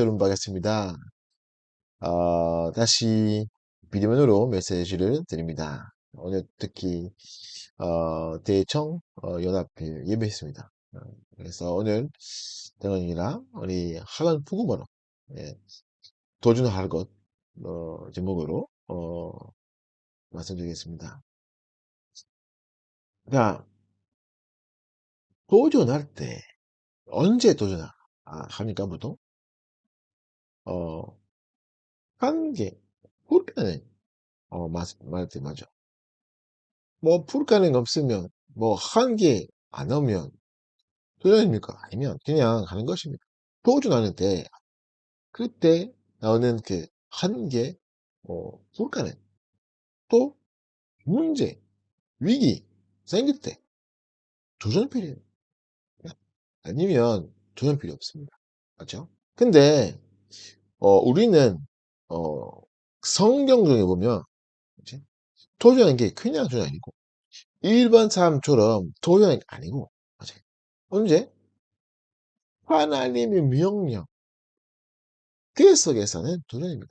여러분 반갑습니다. 어, 다시 비대면으로 메시지를 드립니다. 오늘 특히 어, 대청 어, 연합회 예배했습니다. 어, 그래서 오늘 대원이랑 우리 학원 부구모로 예, 도전할 것 어, 제목으로 어, 말씀드리겠습니다. 자, 도전할 때 언제 도전합니까 보통? 어, 한 개, 그렇게는 어, 맞, 말때 맞아. 뭐, 풀가능 없으면, 뭐, 한개안 오면, 도전입니까? 아니면, 그냥 하는 것입니다. 도전하는데, 그때 나오는 그, 한 개, 어, 풀가능. 또, 문제, 위기, 생길 때, 도전 필요해요. 아니면, 도전 필요 없습니다. 맞죠? 근데, 어, 우리는, 어, 성경 중에 보면, 그치? 도전하는 게 그냥 도전 아니고, 일반 사람처럼 도전이 아니고, 맞아요. 언제? 하나님의 명령. 그 속에서는 도전입니다.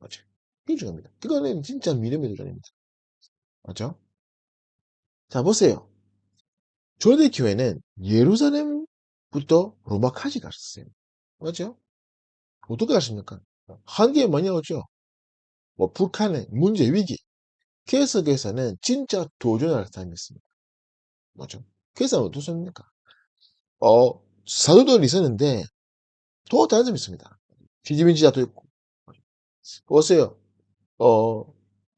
맞아요. 그게 중요합니다. 그거는 진짜 믿음의 도전입니다. 맞죠? 자, 보세요. 조대 교회는 예루살렘부터 로마까지 갔었어요. 맞죠? 어떻게 갔습니까? 한계에 많이 오죠? 뭐, 북한의 문제, 위기. 그 속에서는 진짜 도전할 사람이었습니다. 맞죠? 그래서 어떻습니까? 어, 사도들이 있었는데, 더 다른 점이 있습니다. 뒤집인지자도 있고. 보세요. 어,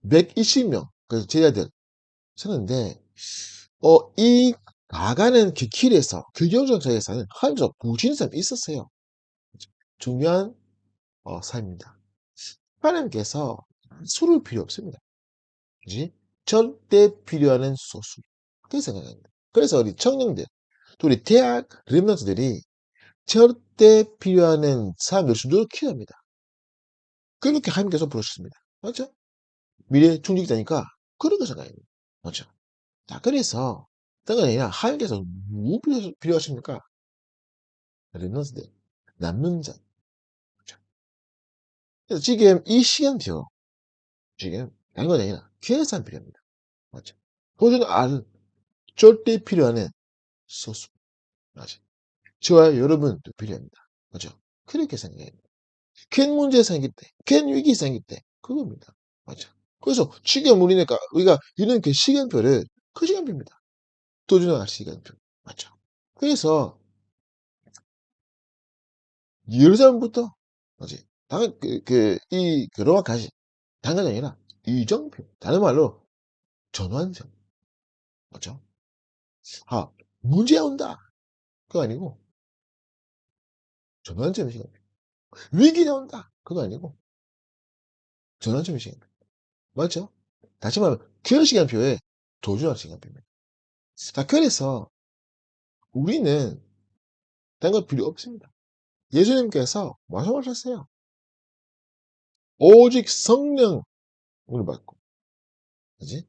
120명, 그 제자들 쓰는데, 어, 이 나가는 그 길에서, 그 경정장에서는 한적 부진 사람이 있었어요. 중요한, 어, 삶입니다. 하나님께서 술을 필요 없습니다. 그지? 절대 필요하는 소수. 그렇게 생각합니다. 그래서 우리 청년들, 또 우리 대학 랩런트들이 절대 필요하는 사람들 순조를 키웁니다. 그렇게 하나님께서 부르셨습니다. 맞죠? 미래 충직자니까 그렇게 생각합니다. 맞죠? 자, 그래서 다가 아니라 하나님께서 뭐 필요하십니까? 랩런트들, 남는 자. 그래서 지금 이 시간표, 지금 다른 건 아니라 계산 필요합니다. 맞죠? 도저히 알, 절대 필요한 소수. 맞죠? 저와 여러분도 필요합니다. 맞죠? 그렇게 생각해야 됩니다. 큰 문제 생길 때, 큰 위기 생길 때, 그겁니다. 맞죠? 그래서 지금 우리니까 우리가 이런 그 시간표를 그 시간표입니다. 도전할 시간표. 맞죠? 그래서 예루살렘부터 뭐지? 당연 그, 그, 이, 그 로마까지 당연이 아니라 이정표. 다른 말로 전환점. 맞죠? 아, 문제 온다. 그거 아니고 전환점의 시간. 위기 나온다. 그거 아니고 전환점의 시간. 맞죠? 다시 말하면 그 시간표에 도전할 시간표입니다. 자, 그래서 우리는 다른 걸 필요 없습니다. 예수님께서 말씀하셨어요. 오직 성령을 받고, 그지?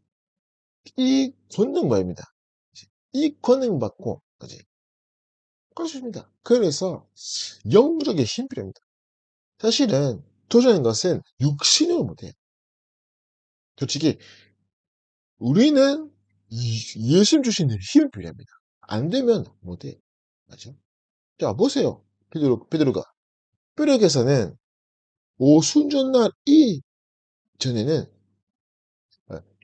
이 권능 말입니다. 이 권능 받고, 그지? 그렇습니다. 그래서 영적인 힘 필요합니다. 사실은 도전인 것은 육신으로 못해요. 솔직히 우리는 예수님 주신 힘이 필요합니다. 안 되면 못해. 맞죠? 자, 보세요. 베드로, 베드로가. 뼈력에서는 오순전날 이 전에는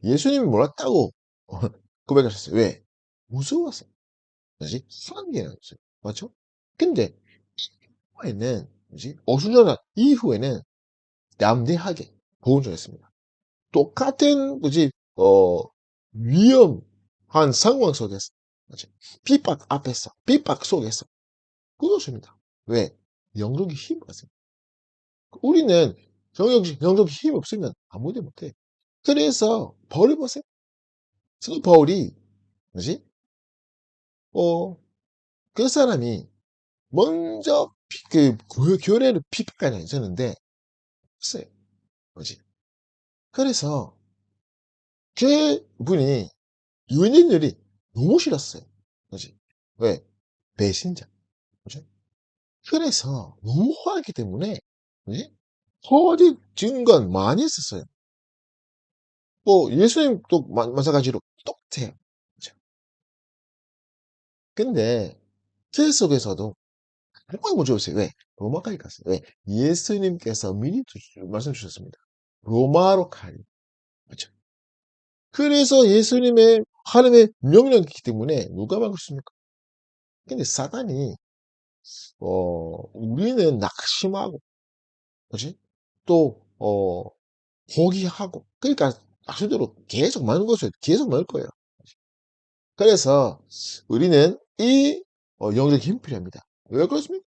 예수님이 몰랐다고 고백하셨어요. 왜? 무서웠어요. 뭐지? 수학이 나왔어요. 맞죠? 근데 이후에는 뭐지? 오순전날 이후에는 남대하게 보온전했습니다. 똑같은 뭐지? 어 위험한 상황 속에서 뭐지? 핍박 앞에서 핍박 속에서 그것입니다. 왜? 영적인 힘이 없습니다. 우리는 영적, 영적 힘이 없으면 아무도 못해. 그래서 바울을 보세요. 그 바울이 뭐지? 어, 그 사람이 먼저 그 교회를 핍박하지 않았는데 했어요. 뭐지? 그래서 그 분이 유인들이 너무 싫었어요. 뭐지? 왜? 배신자. 뭐지? 그래서 너무 화났기 때문에 예? 거짓 증거는 많이 있었어요. 뭐 예수님도 마- 마찬가지로 똑같아요. 그죠? 근데 그 속에서도 정말 먼저 오세요. 왜? 로마까지 갔어요. 왜? 예수님께서 미리 주- 말씀 주셨습니다. 로마로 가리. 그죠? 그래서 예수님의 하나님의 명령이기 때문에 누가 막을 수 있습니까? 근데 사단이 어 우리는 낙심하고 그지? 또 어 포기하고 그러니까 말씀대로 계속 많은 것을 계속 넣을 거예요. 그래서 우리는 이 어, 영적 힘이 필요합니다. 왜 그렇습니까?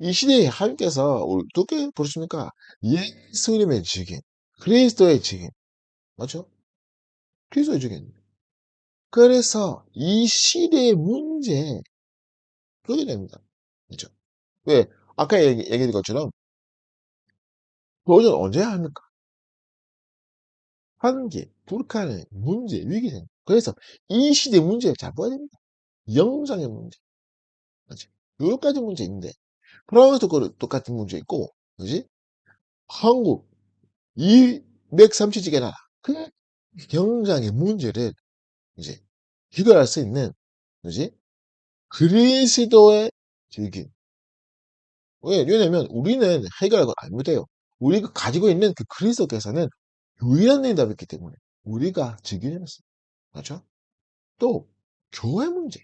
이 시대에 하나님께서 어떻게 부르십니까? 예수님의 직인, 그리스도의 직인, 맞죠? 그리스도의 직인. 그래서 이 시대의 문제에 그게 됩니다. 그죠? 왜? 아까 얘기, 얘기한 것처럼 도전 언제 합니까? 한계, 불가능, 문제, 위기생. 그래서 이 시대 문제를 잘 봐야 됩니다. 영상의 문제. 그지? 여러 가지 문제 있는데, 프랑스도 그 똑같은 문제 있고, 그지? 한국, 230지개 나라. 그 경장의 문제를 이제 해결할 수 있는, 그지? 그리스도의 즐김. 왜? 왜냐면 우리는 해결할 걸 안 못해요. 우리가 가지고 있는 그 그리스도께서는 유일한 응답이 있기 때문에 우리가 것입니다. 그렇죠? 또 교회 문제.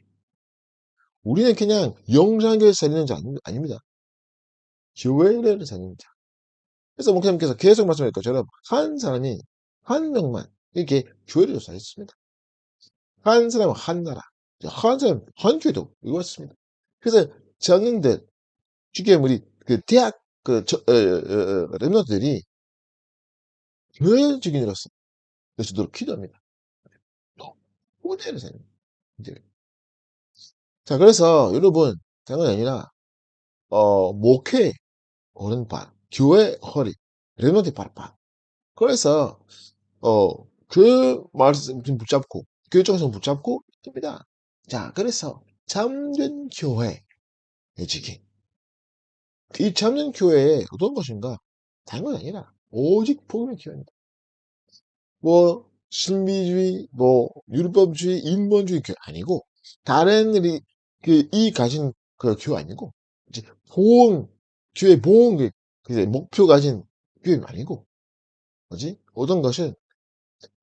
우리는 그냥 영상교회 살리는 자 아닙니다. 교회를 살리는 자. 그래서 목사님께서 계속 말씀하실 것처럼 한 사람이 한 명만 이렇게 교회를 조사했습니다. 한 사람은 한 나라, 한 사람 한 교회도 이루었습니다. 그래서 정인들, 지금 우리 그 대학 그 저, 어, 어, 어, 랩런트들이 교회 직인으로서 그래서도록 기도합니다. 또 후대를. 이제. 자, 그래서 여러분, 게 아니라 어, 목회 오른발, 교회 허리, 랩런트 발발. 그래서 어, 그 말씀 좀 붙잡고 교육정성 붙잡고 됩니다. 자, 그래서 참된 교회 의 지기. 이 참된 교회에 어떤 것인가? 다른 건 아니라 오직 복음의 교회입니다. 뭐 신비주의, 뭐 율법주의, 인본주의 교회 아니고 다른 이, 그, 이 가진 그 교회 아니고 이제 보험 교회 보험 그 이제 목표 가진 교회 아니고 뭐지? 어떤 것은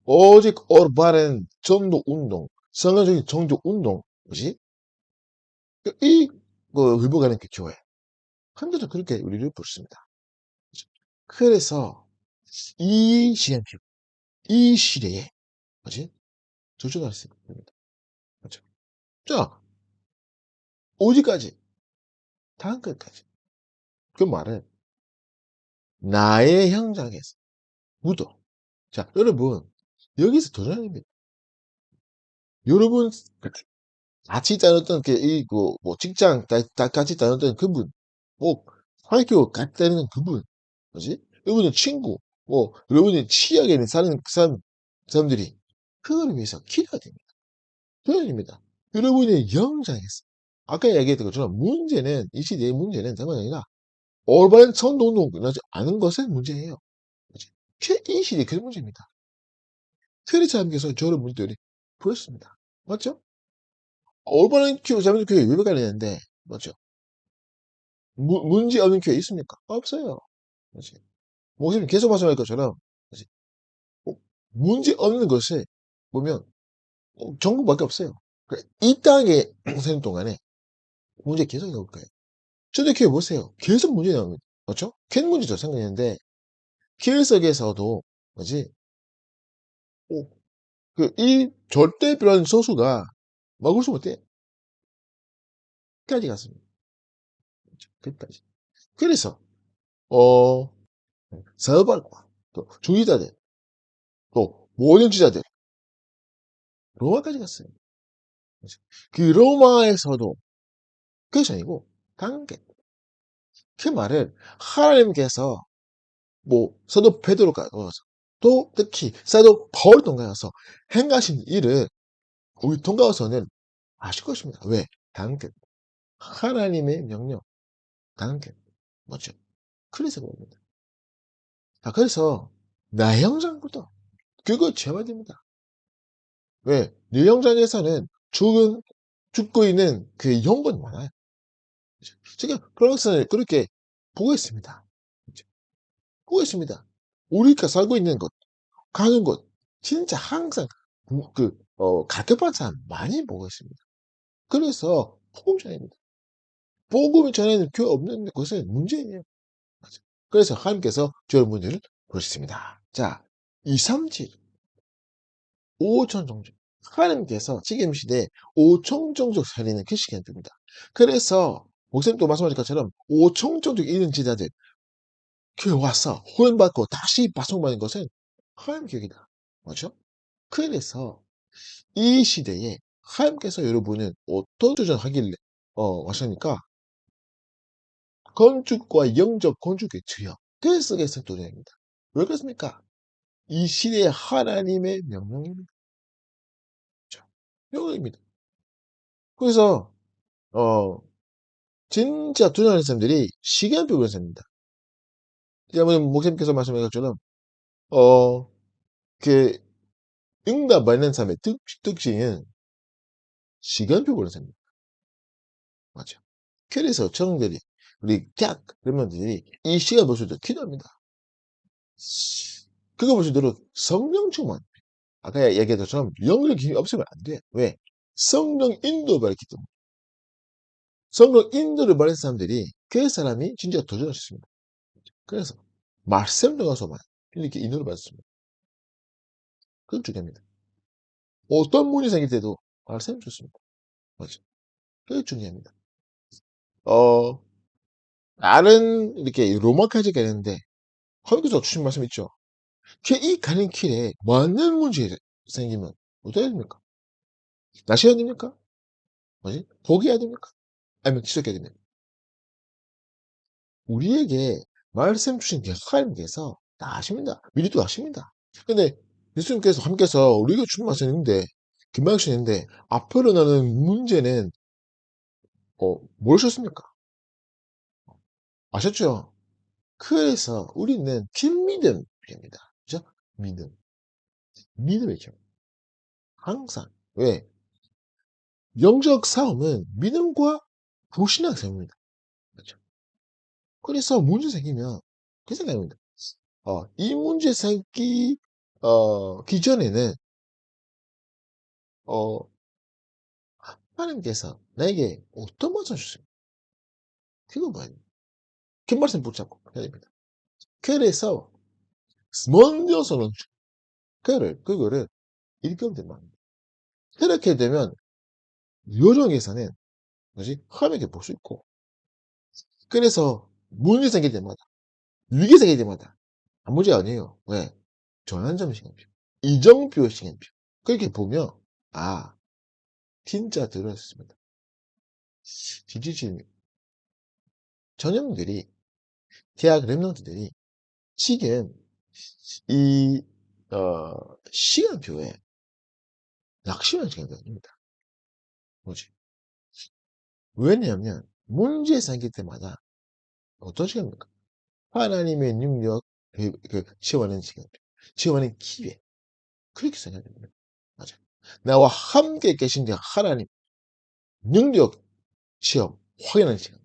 오직 올바른 전도 운동, 성화적인 정도 운동, 뭐지? 이, 그, 회복하는 그 교회. 한데도 그렇게 우리를 부르습니다. 그래서, 이 시간, 이 시대에, 뭐지? 조절할 수 있습니다. 그렇죠? 자, 어디까지? 다음 끝까지. 그 말은, 나의 형장에서, 묻어. 자, 여러분, 여기서 도전입니다. 여러분, 같이 다녔던 그, 이, 그, 뭐, 직장, 다, 다 같이 다녔던 그분, 뭐, 학교 같이 다니는 그분, 뭐지? 여러분의 친구, 뭐, 여러분의 치약에 있는 사는 사람, 사람들이, 그걸 위해서 기도가 됩니다. 도전입니다. 여러분의 영장에서, 아까 얘기했던 것처럼 문제는, 이 시대의 문제는 다가 아니라, 올바른 선동동 끝나지 않은 것의 문제예요. 이 시대의 그 문제입니다. 그래서 하나님께서 저런 분들이 보였습니다. 맞죠? 올바른 교회, 잘못된 교회 왜 가려는데, 맞죠? 무- 문제 없는 교회 있습니까? 없어요. 그렇지? 목사님 계속 말씀할 것처럼, 그렇지? 어, 문제 없는 것을 보면, 어, 전국밖에 없어요. 이 땅에 사는 동안에 문제 계속 나올 거예요. 저도 교회 보세요. 계속 문제 나옵니다. 그렇죠? 큰 문제죠, 생각했는데, 교회 속에서도, 뭐지? 어, 그, 이 절대별한 소수가 막을 수 못해. 끝까지 갔습니다. 끝까지. 그래서, 어, 사업할과 또 주의자들, 또 모len주자들 로마까지 갔어요. 그 로마에서도 그것이 아니고 단계. 그 말은 하나님께서 뭐 사도 베드로가 또 특히 사도 바울 통과해서 행하신 일을 우리 통과해서는 아실 것입니다. 왜? 단계. 하나님의 명령. 단계. 뭐죠? 그래서 그럽니다. 자, 그래서 나 영상부터 그거 됩니다. 왜? 내 영상에서는 죽은, 죽고 있는 그 영혼이 많아요. 지금 것을 그렇게 보고 있습니다. 보고 있습니다. 우리가 살고 있는 곳, 가는 곳, 진짜 항상 그, 어, 가격반 사람 많이 보고 있습니다. 그래서 복음 전입니다. 복음을 전하는 교회 없는 것은 문제예요. 그래서 하나님께서 저런 분들을 보셨습니다. 자, 2, 3, 7. 5천 종족. 하나님께서 지금 시대에 5천 종족 살리는 그 시간입니다. 그래서 목사님도 말씀하신 것처럼 5천 종족 있는 지자들 교회 와서 후원받고 다시 파송받는 것은 하나님 계획이다. 맞죠? 그래서 이 시대에 하나님께서 여러분은 어떤 도전하길래 어, 하십니까? 건축과 영적 건축의 주여. 그래서 계속 도전입니다. 왜 그렇습니까? 이 시대의 하나님의 명령입니다. 명령입니다. 그래서 어 진짜 도전하는 사람들이 시간표 그런 사람입니다. 여러분 목사님께서 말씀하신 것처럼 어그 응답 받는 사람의 특, 특징은 시간표 그런 사람입니다. 맞죠? 그래서 청들이 우리 대학 멤버들이 이 시간 볼 수도 기도합니다. 그거 보시도록 성령 충만. 아까 얘기했던 것처럼 영적 힘이 없으면 안 돼. 왜? 성령 인도 받았기 때문에. 성령 인도를 받은 사람들이 그 사람이 진짜 도전하셨습니다. 그래서 말씀 들어가서만 이렇게 인도를 받았습니다. 그건 중요합니다. 어떤 문이 생길 때도 말씀 좋습니다. 맞죠? 그게 중요합니다. 어, 다른 이렇게 로마까지 가는데 거기서 주신 말씀 있죠. 이 가는 길에 많은 문제 생기면 어떻게 해야 됩니까? 나셔야 됩니까? 뭐지? 포기해야 됩니까? 아니면 지속해야 됩니까? 우리에게 말씀 주신 게 하나님께서 다 아십니다. 미리도 아십니다. 근데 예수님께서 함께서 우리가 충만하셨는데 금방 하셨는데 앞으로 나는 문제는 어, 모르셨습니까? 아셨죠? 그래서 우리는 김믿음입니다. 그죠? 믿음. 믿음이죠. 항상. 왜? 영적 싸움은 믿음과 불신앙 싸움입니다. 그렇죠? 그래서 문제 생기면 그 생각입니다. 어, 이 문제 생기 어, 기전에는 어, 하나님께서 나에게 어떤 말씀 주십니까? 그거 됩 니다. 그 말씀 붙잡고 해야 됩니다. 그래서 먼저서는 그를 그거를 읽으면 됩니다. 이렇게 되면 요정에서는 뭐지 화면에 볼 수 있고 그래서 문제 생길 때마다 위기 생길 때마다 아무 문제 아니에요. 왜? 전환점 시간표, 이정표 시간표 그렇게 보면 아 진짜 들었습니다. 진지진 전형들이 대학 랩런트들이 지금 이 어, 시간표에 낙심한 시간이 아닙니다. 뭐지? 왜냐하면 문제 생길 때마다 어떤 시간입니까? 하나님의 능력 그, 그 체험하는 시간표, 체험하는 기회 그렇게 생각해야 됩니다. 맞아요. 나와 함께 계신 자 하나님 능력 체험 확인하는 시간.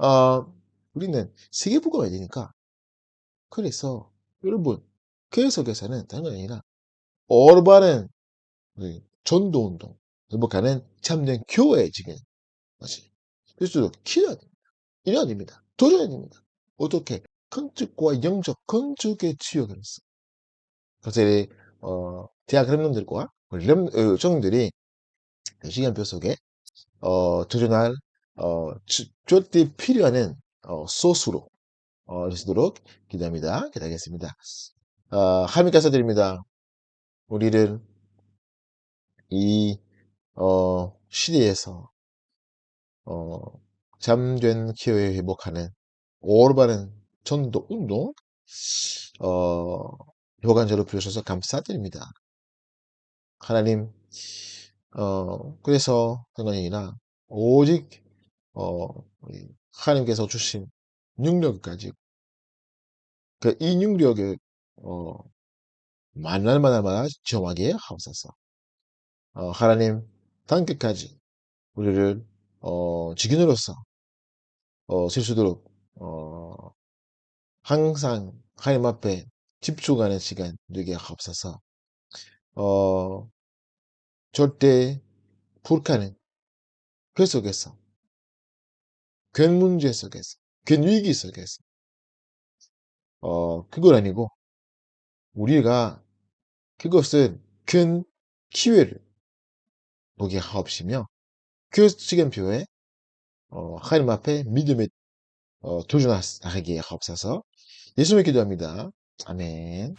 어, 우리는 세계부가 되니까 그래서 여러분 계속해서는 다른 건 아니라 올바른 전도운동 행복하는 참된 교회 지금 맞지? 그래서 키워야 됩니다. 이래야 됩니다. 도전해야 됩니다. 어떻게 건축과 영적 건축의 했어. 그래서 어, 대학 랩런들과 랩, 어, 정들이 시간표 속에 어, 도전할 어, 절대 필요한 어, 소스로 어, 되시도록 기도합니다. 기도하겠습니다. 어, 하나님께 감사드립니다. 우리를 이 어, 시대에서 어, 잠된 기회에 회복하는 올바른 전도 운동 어, 효관자로 부르셔서 감사드립니다. 하나님 어, 그래서 아니라 오직 어, 하나님께서 주신 능력을 가지고 그 이 능력을 어 만날 만날마다 정하게 하옵소서. 어, 하나님 단끝까지 우리를 어, 직인으로서 어, 쓸수 있도록 어, 항상 하나님 앞에 집중하는 시간 되게 하옵소서. 어, 절대 불가능 그 속에서 큰 문제 속에서 큰 위기 속에서 어, 그건 아니고 우리가 그것은 큰 기회를 보게 하옵시며 그 시간표에 어, 하나님 앞에 믿음에 어, 도전하게 하옵소서 예수님의 기도합니다. 아멘.